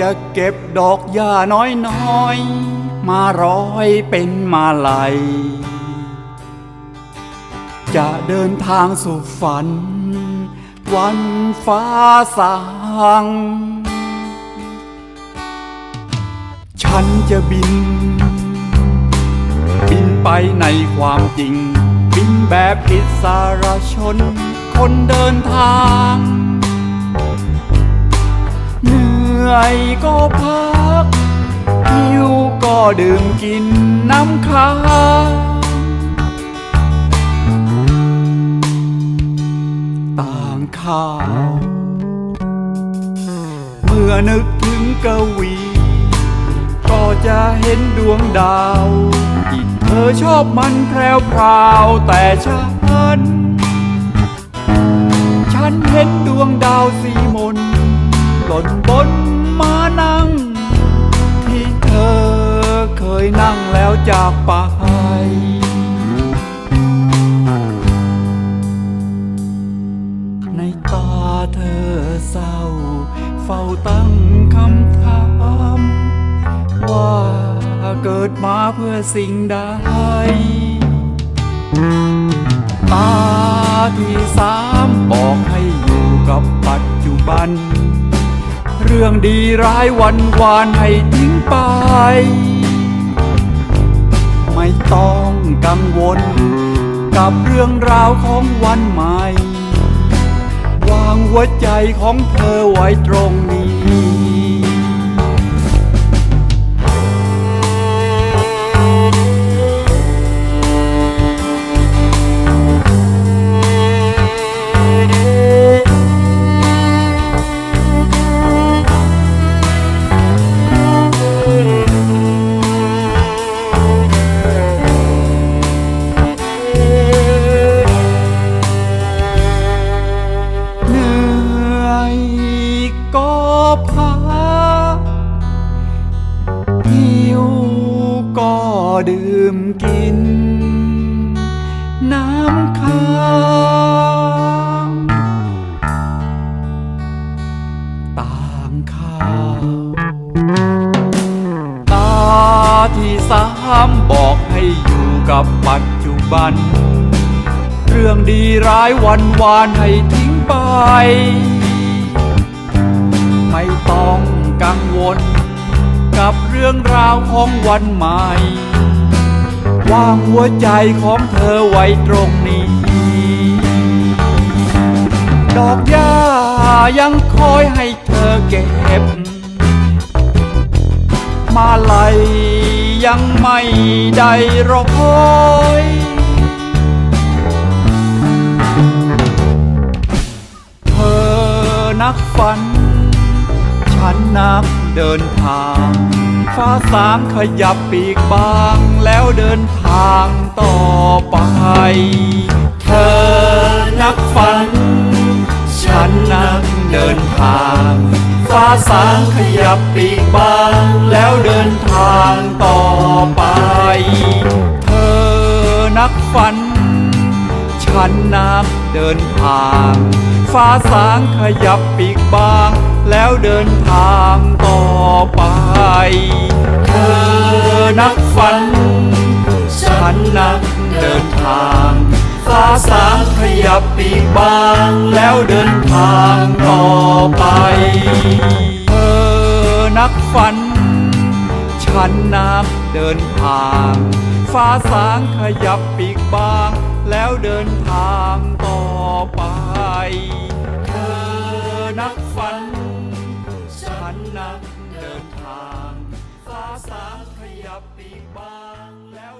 จะเก็บดอกหญ้าน้อยๆมาร้อยเป็นมาลัย จะเดินทางสู่ฝัน วันฟ้าสางฉันจะบิน บินไปในความจริง บินแบบอิสรชน คนเดินทาง นื่อยก็พัก หิวก็ดื่มกินน้ำค้างต่างข้าว เมื่อนึกถึงกวี ก็จะเห็นดวงดาวที่เธอชอบมันแพรวพราวแต่ฉัน ฉันเห็นดวงดาวสีมนหล่นบ ยนั่งแล้วจากไป ในตาเธอเศร้า เฝ้าตั้งคำถาม ว่าเกิดมาเพื่อสิ่งใดตาที่สามบอกให้อยู่กับปัจจุบัน เรื่องดีร้ายวันวานให้ทิ้งไป ไม่ต้องกังวล กับเรื่องราวของวันใหม่ วางหัวใจของเธอไว้ตรงนี้ ดื่มกิน น้ำค้างต่างข้าวตาที่สามบอกให้อยู่กับปัจจุบัน เรื่องดีร้ายวันวานให้ทิ้งไป ไม่ต้องกังวลกับเรื่องราวของวันใหม่ วางหัวใจของเธอไว้ตรงนี้ ดอกหญ้ายังคอยให้เธอเก็บ มาลัยยังไม่ได้ร้อยเธอนักฝัน ฉันนักเดินทาง ฟ้าสางขยับปีกบาง แล้วเดินทางต่อไป เธอนักฝัน ฉันนักเดินทาง ฟ้าสางขยับปีกบาง แล้วเดินทางต่อไป เธอนักฝัน ฉันนักเดินทาง ฟ้าสางขยับปีกบาง แล้วเดินทางต่อไป เธอนักฝัน ฉันนักเดินทาง ฟ้าสางขยับปีกบางแล้วเดินทางต่อไป เธอนักฝัน ฉันนักเดินทาง ฟ้าสางขยับปีกบางแล้วเดินทางต่อไป เธอนักฝัน นนักเดินทาง ฟ้าสางขยับปีกบางแล้ว